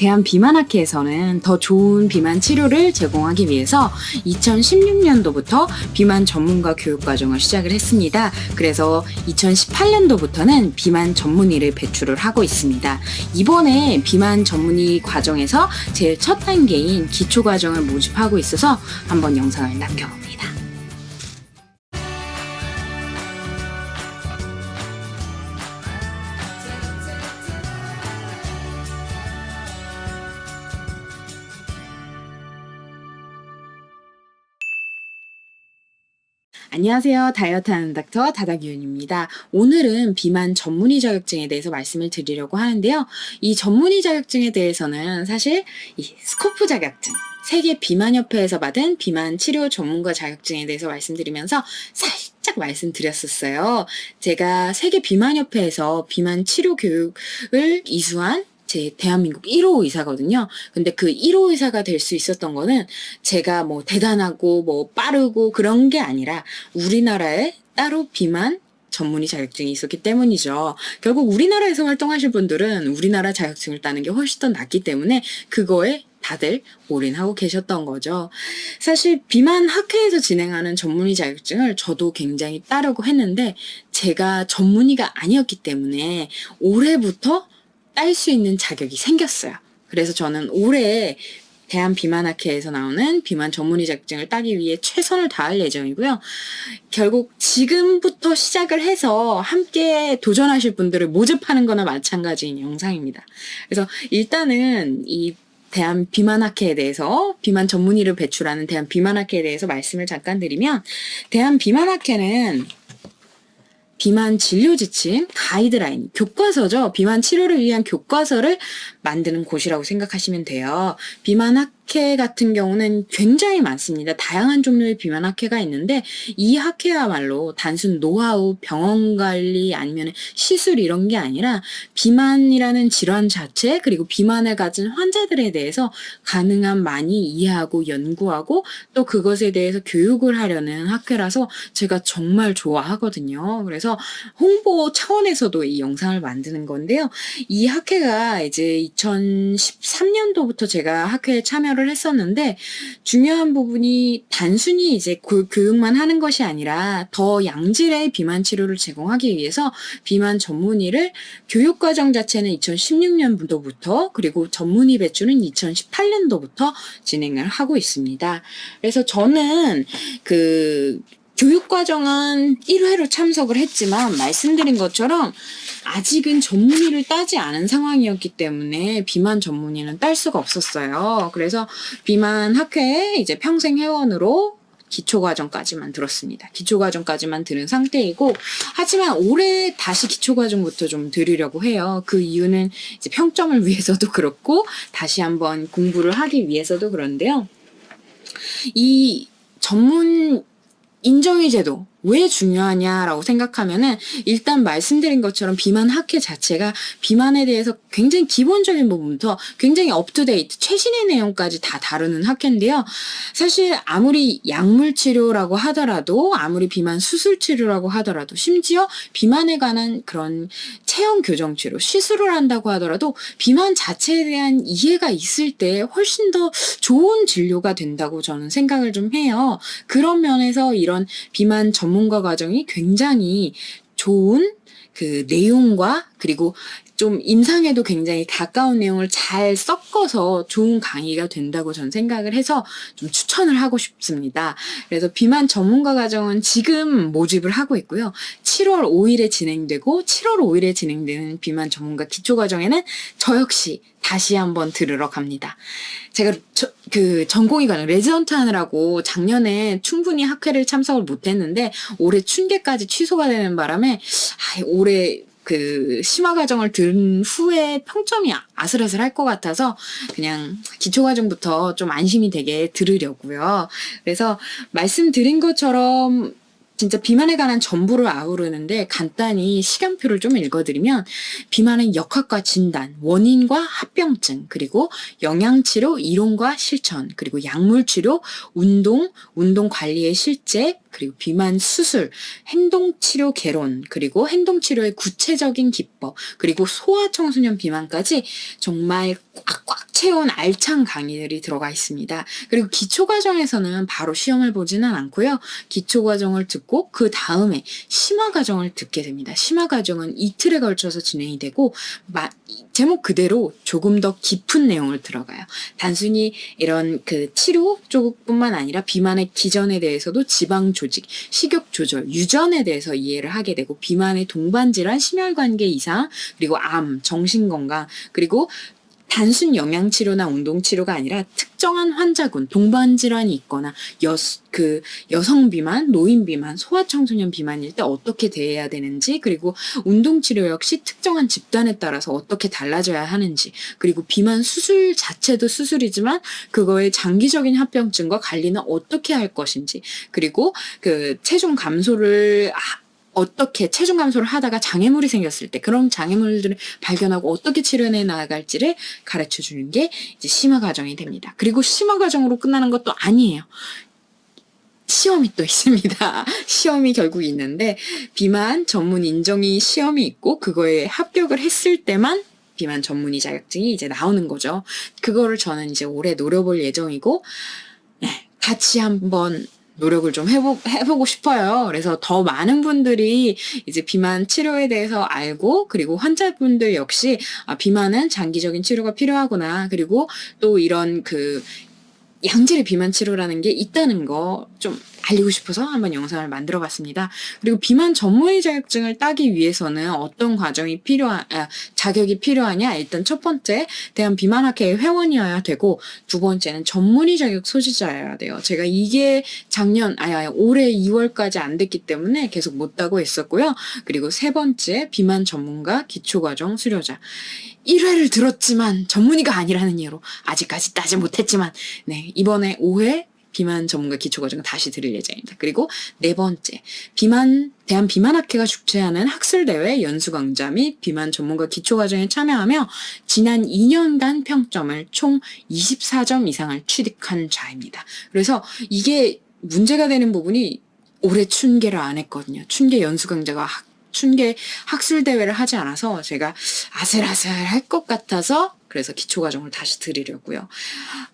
대한비만학회에서는 더 좋은 비만 치료를 제공하기 위해서 2016년도부터 비만 전문가 교육 과정을 시작을 했습니다. 그래서 2018년도부터는 비만 전문의를 배출을 하고 있습니다. 이번에 비만 전문의 과정에서 제일 첫 단계인 기초 과정을 모집하고 있어서 한번 영상을 남겨봅니다. 안녕하세요. 다이어트 하는 닥터 다다기윤입니다. 오늘은 비만 전문의 자격증에 대해서 말씀을 드리려고 하는데요. 이 전문의 자격증에 대해서는 사실 이 스코프 자격증, 세계 비만협회에서 받은 비만 치료 전문가 자격증에 대해서 말씀드리면서 살짝 말씀드렸었어요. 제가 세계 비만협회에서 비만 치료 교육을 이수한 제 대한민국 1호 의사거든요. 근데 그 1호 의사가 될 수 있었던 거는 제가 뭐 대단하고 뭐 빠르고 그런 게 아니라 우리나라에 따로 비만 전문의 자격증이 있었기 때문이죠. 결국 우리나라에서 활동하실 분들은 우리나라 자격증을 따는 게 훨씬 더 낫기 때문에 그거에 다들 올인하고 계셨던 거죠. 사실 비만 학회에서 진행하는 전문의 자격증을 저도 굉장히 따르고 했는데 제가 전문의가 아니었기 때문에 올해부터 딸 수 있는 자격이 생겼어요. 그래서 저는 올해 대한 비만학회에서 나오는 비만 전문의 자격증을 따기 위해 최선을 다할 예정이고요. 결국 지금부터 시작을 해서 함께 도전하실 분들을 모집하는 거나 마찬가지인 영상입니다. 그래서 일단은 이 대한 비만학회에 대해서 비만 전문의를 배출하는 대한 비만학회에 대해서 말씀을 잠깐 드리면 대한 비만학회는 비만 진료 지침 가이드라인 교과서죠. 비만 치료를 위한 교과서를 만드는 곳이라고 생각하시면 돼요. 비만 학 회 같은 경우는 굉장히 많습니다. 다양한 종류의 비만 학회가 있는데 이 학회야말로 단순 노하우, 병원 관리 아니면 시술 이런 게 아니라 비만이라는 질환 자체 그리고 비만을 가진 환자들에 대해서 가능한 많이 이해하고 연구하고 또 그것에 대해서 교육을 하려는 학회라서 제가 정말 좋아하거든요. 그래서 홍보 차원에서도 이 영상을 만드는 건데요. 이 학회가 이제 2013년도부터 제가 학회에 참여를 했었는데 중요한 부분이 단순히 이제 그 교육만 하는 것이 아니라 더 양질의 비만 치료를 제공하기 위해서 비만 전문의를 교육 과정 자체는 2016년도부터 그리고 전문의 배출은 2018년도부터 진행을 하고 있습니다. 그래서 저는 그 교육과정은 1회로 참석을 했지만 말씀드린 것처럼 아직은 전문의를 따지 않은 상황이었기 때문에 비만 전문의는 딸 수가 없었어요. 그래서 비만 학회에 이제 평생 회원으로 기초과정까지만 들었습니다. 기초과정까지만 들은 상태이고, 하지만 올해 다시 기초과정부터 좀 들으려고 해요. 그 이유는 이제 평점을 위해서도 그렇고, 다시 한번 공부를 하기 위해서도 그런데요. 이 전문 인정의 제도 왜 중요하냐라고 생각하면은 일단 말씀드린 것처럼 비만 학회 자체가 비만에 대해서 굉장히 기본적인 부분부터 굉장히 업투데이트 최신의 내용까지 다 다루는 학회인데요. 사실 아무리 약물 치료라고 하더라도 아무리 비만 수술 치료라고 하더라도 심지어 비만에 관한 그런 체형 교정 치료 시술을 한다고 하더라도 비만 자체에 대한 이해가 있을 때 훨씬 더 좋은 진료가 된다고 저는 생각을 좀 해요. 그런 면에서 이런 비만 전 전문가 과정이 굉장히 좋은 그 내용과 그리고 좀 임상에도 굉장히 가까운 내용을 잘 섞어서 좋은 강의가 된다고 저는 생각을 해서 좀 추천을 하고 싶습니다. 그래서 비만 전문가 과정은 지금 모집을 하고 있고요. 7월 5일에 진행되고 7월 5일에 진행되는 비만 전문가 기초 과정에는 저 역시 다시 한번 들으러 갑니다. 제가 저, 그 전공이 가는 레지던트 하느라고 작년에 충분히 학회를 참석을 못했는데 올해 춘계까지 취소가 되는 바람에 아, 올해 그 심화 과정을 든 후에 평점이 아슬아슬 할 것 같아서 그냥 기초 과정부터 좀 안심이 되게 들으려고요. 그래서 말씀드린 것처럼 진짜 비만에 관한 전부를 아우르는데 간단히 시간표를 좀 읽어드리면 비만은 역학과 진단, 원인과 합병증, 그리고 영양치료 이론과 실천, 그리고 약물치료, 운동, 운동 관리의 실제, 그리고 비만 수술, 행동치료 개론, 그리고 행동치료의 구체적인 기법, 그리고 소아청소년 비만까지 정말 꽉꽉 채운 알찬 강의들이 들어가 있습니다. 그리고 기초 과정에서는 바로 시험을 보지는 않고요. 기초 과정을 듣고 그 다음에 심화 과정을 듣게 됩니다. 심화 과정은 이틀에 걸쳐서 진행이 되고 마- 제목 그대로 조금 더 깊은 내용을 들어가요. 단순히 이런 그 치료 쪽뿐만 아니라 비만의 기전에 대해서도 지방 조직, 식욕 조절, 유전에 대해서 이해를 하게 되고 비만의 동반 질환, 심혈관계 이상, 그리고 암, 정신 건강, 그리고 단순 영양 치료나 운동 치료가 아니라 특정한 환자군, 동반 질환이 있거나 여, 그 여성 비만, 노인 비만, 소아청소년 비만일 때 어떻게 대해야 되는지, 그리고 운동 치료 역시 특정한 집단에 따라서 어떻게 달라져야 하는지, 그리고 비만 수술 자체도 수술이지만 그거의 장기적인 합병증과 관리는 어떻게 할 것인지, 그리고 그 체중 감소를 하- 어떻게 체중 감소를 하다가 장애물이 생겼을 때 그런 장애물들을 발견하고 어떻게 치료해 나갈지를 가르쳐 주는 게 이제 심화 과정이 됩니다. 그리고 심화 과정으로 끝나는 것도 아니에요. 시험이 또 있습니다. 시험이 결국 있는데 비만 전문 인정이 시험이 있고 그거에 합격을 했을 때만 비만 전문의 자격증이 이제 나오는 거죠. 그거를 저는 이제 올해 노려볼 예정이고 네, 같이 한번 노력을 좀 해보, 해보고 싶어요. 그래서 더 많은 분들이 이제 비만 치료에 대해서 알고, 그리고 환자분들 역시, 아, 비만은 장기적인 치료가 필요하구나. 그리고 또 이런 그, 양질의 비만 치료라는 게 있다는 거 좀 알리고 싶어서 한번 영상을 만들어 봤습니다. 그리고 비만 전문의 자격증을 따기 위해서는 어떤 과정이 필요한, 아, 자격이 필요하냐? 일단 첫 번째, 대한비만학회의 회원이어야 되고, 두 번째는 전문의 자격 소지자여야 돼요. 제가 이게 작년, 아니, 올해 2월까지 안 됐기 때문에 계속 못 따고 있었고요. 그리고 세 번째, 비만 전문가 기초과정 수료자. 1회를 들었지만 전문의가 아니라는 이유로 아직까지 따지 못했지만, 네, 이번에 5회 비만 전문가 기초 과정을 다시 드릴 예정입니다. 그리고 네 번째, 비만, 대한 비만학회가 주최하는 학술 대회 연수 강좌 및 비만 전문가 기초 과정에 참여하며 지난 2년간 평점을 총 24점 이상을 취득한 자입니다. 그래서 이게 문제가 되는 부분이 올해 춘계를 안 했거든요. 춘계 연수 강좌가 학, 춘계 학술 대회를 하지 않아서 제가 아슬아슬 할 것 같아서 그래서 기초 과정을 다시 드리려고요.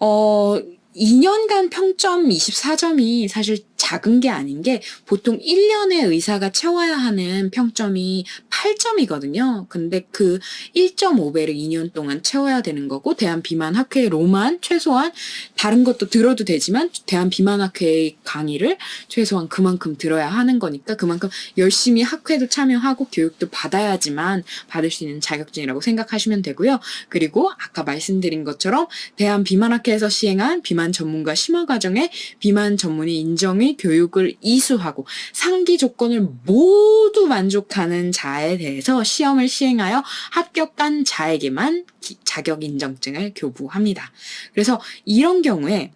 어, 2년간 평점 24점이 사실 작은 게 아닌 게 보통 1년에 의사가 채워야 하는 평점이 8점이거든요. 근데 그 1.5배를 2년 동안 채워야 되는 거고 대한 비만 학회로만 최소한 다른 것도 들어도 되지만 대한 비만 학회의 강의를 최소한 그만큼 들어야 하는 거니까 그만큼 열심히 학회도 참여하고 교육도 받아야지만 받을 수 있는 자격증이라고 생각하시면 되고요. 그리고 아까 말씀드린 것처럼 대한 비만 학회에서 시행한 비만 전문가 심화 과정에 비만 전문의 인정 의 교육을 이수하고 상기 조건을 모두 만족하는 자에 대해서 시험을 시행하여 합격한 자에게만 기- 자격 인정증을 교부합니다. 그래서 이런 경우에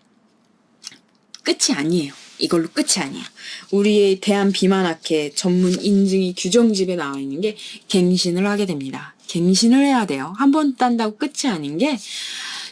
끝이 아니에요. 이걸로 끝이 아니에요. 우리의 대한 비만학회 전문 인증이 규정집에 나와 있는 게 갱신을 하게 됩니다. 갱신을 해야 돼요. 한 번 딴다고 끝이 아닌 게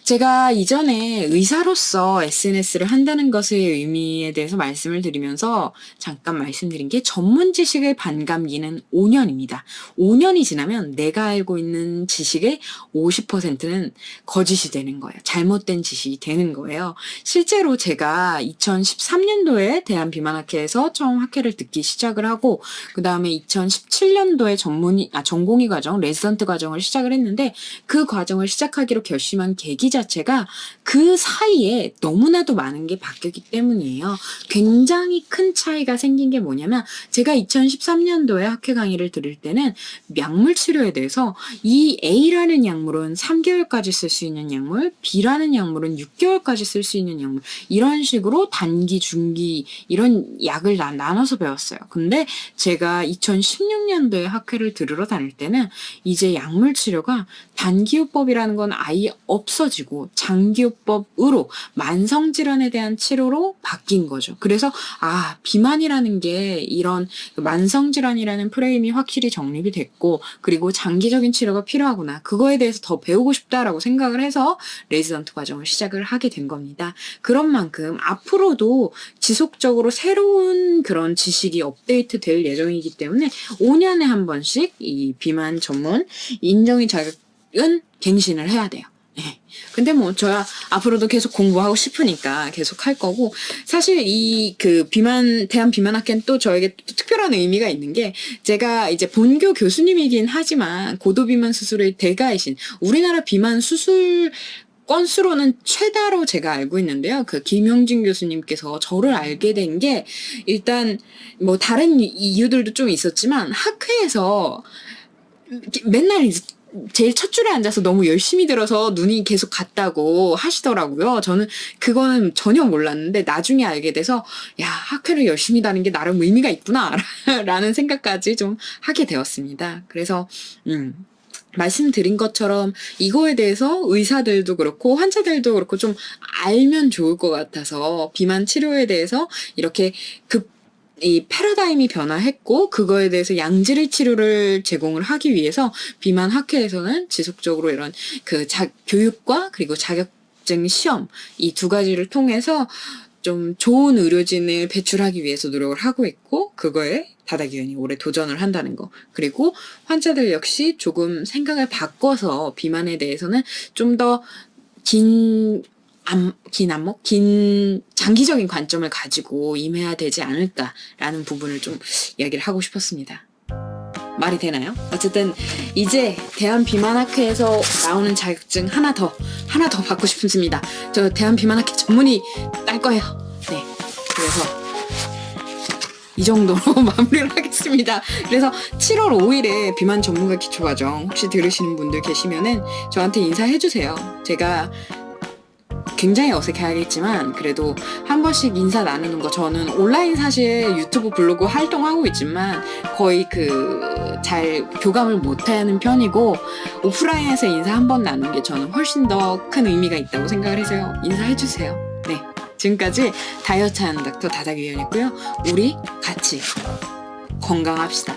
제가 이전에 의사로서 SNS를 한다는 것의 의미에 대해서 말씀을 드리면서 잠깐 말씀드린 게 전문 지식의 반감기는 5년입니다. 5년이 지나면 내가 알고 있는 지식의 50%는 거짓이 되는 거예요. 잘못된 지식이 되는 거예요. 실제로 제가 2013년도에 대한 비만학회에서 처음 학회를 듣기 시작을 하고 그 다음에 2017년도에 전문의 아 전공의 과정 레지던트 과정을 시작을 했는데 그 과정을 시작하기로 결심한 계기 자 체가 그 사이에 너무나도 많은 게 바뀌었기 때문이에요. 굉장히 큰 차이가 생긴 게 뭐냐면 제가 2013년도에 학회 강의를 들을 때는 약물 치료에 대해서 이 A라는 약물은 3개월까지 쓸 수 있는 약물, B라는 약물은 6개월까지 쓸 수 있는 약물 이런 식으로 단기, 중기 이런 약을 나, 나눠서 배웠어요. 근데 제가 2016년도에 학회를 들으러 다닐 때는 이제 약물 치료가 단기요법이라는 건 아예 없어지고 장기요법으로 만성 질환에 대한 치료로 바뀐 거죠. 그래서 아 비만이라는 게 이런 만성 질환이라는 프레임이 확실히 정립이 됐고 그리고 장기적인 치료가 필요하구나 그거에 대해서 더 배우고 싶다라고 생각을 해서 레지던트 과정을 시작을 하게 된 겁니다. 그런 만큼 앞으로도 지속적으로 새로운 그런 지식이 업데이트 될 예정이기 때문에 5년에 한 번씩 이 비만 전문 인정의 자격 은 갱신을 해야 돼요. 예. 근데 뭐 저야 앞으로도 계속 공부하고 싶으니까 계속 할 거고 사실 이 그 비만 대한 비만학회는 또 저에게 또 특별한 의미가 있는 게 제가 이제 본교 교수님이긴 하지만 고도 비만 수술의 대가이신 우리나라 비만 수술 건수로는 최다로 제가 알고 있는데요. 그 김용진 교수님께서 저를 알게 된 게 일단 뭐 다른 이유들도 좀 있었지만 학회에서 맨날 이 제 제일 첫 줄에 앉아서 너무 열심히 들어서 눈이 계속 갔다고 하시더라고요. 저는 그거는 전혀 몰랐는데 나중에 알게 돼서 야 학회를 열심히 다는 게 나름 의미가 있구나 라는 생각까지 좀 하게 되었습니다. 그래서 음 말씀드린 것처럼 이거에 대해서 의사들도 그렇고 환자들도 그렇고 좀 알면 좋을 것 같아서 비만 치료에 대해서 이렇게 급 이 패러다임이 변화했고 그거에 대해서 양질의 치료를 제공을 하기 위해서 비만 학회에서는 지속적으로 이런 그 자, 교육과 그리고 자격증 시험 이 두 가지를 통해서 좀 좋은 의료진을 배출하기 위해서 노력을 하고 있고 그거에 다다기원이 올해 도전을 한다는 거. 그리고 환자들 역시 조금 생각을 바꿔서 비만에 대해서는 좀더긴 암, 긴 안목? 긴 장기적인 관점을 가지고 임해야 되지 않을까라는 부분을 좀 이야기를 하고 싶었습니다. 말이 되나요? 어쨌든 이제 대한비만학회에서 나오는 자격증 하나 더 하나 더 받고 싶습니다. 저 대한비만학회 전문의 딸 거예요. 네. 그래서 이 정도로 마무리를 하겠습니다. 그래서 7월 5일에 비만 전문가 기초과정 혹시 들으시는 분들 계시면은 저한테 인사해 주세요. 제가 굉장히 어색해하겠지만 그래도 한 번씩 인사 나누는 거 저는 온라인 사실 유튜브 블로그 활동하고 있지만 거의 그 잘 교감을 못하는 편이고 오프라인에서 인사 한 번 나누는 게 저는 훨씬 더 큰 의미가 있다고 생각을 해서요. 인사해 주세요. 네. 지금까지 다이어트 하는 닥터 다다기연이었고요. 우리 같이 건강합시다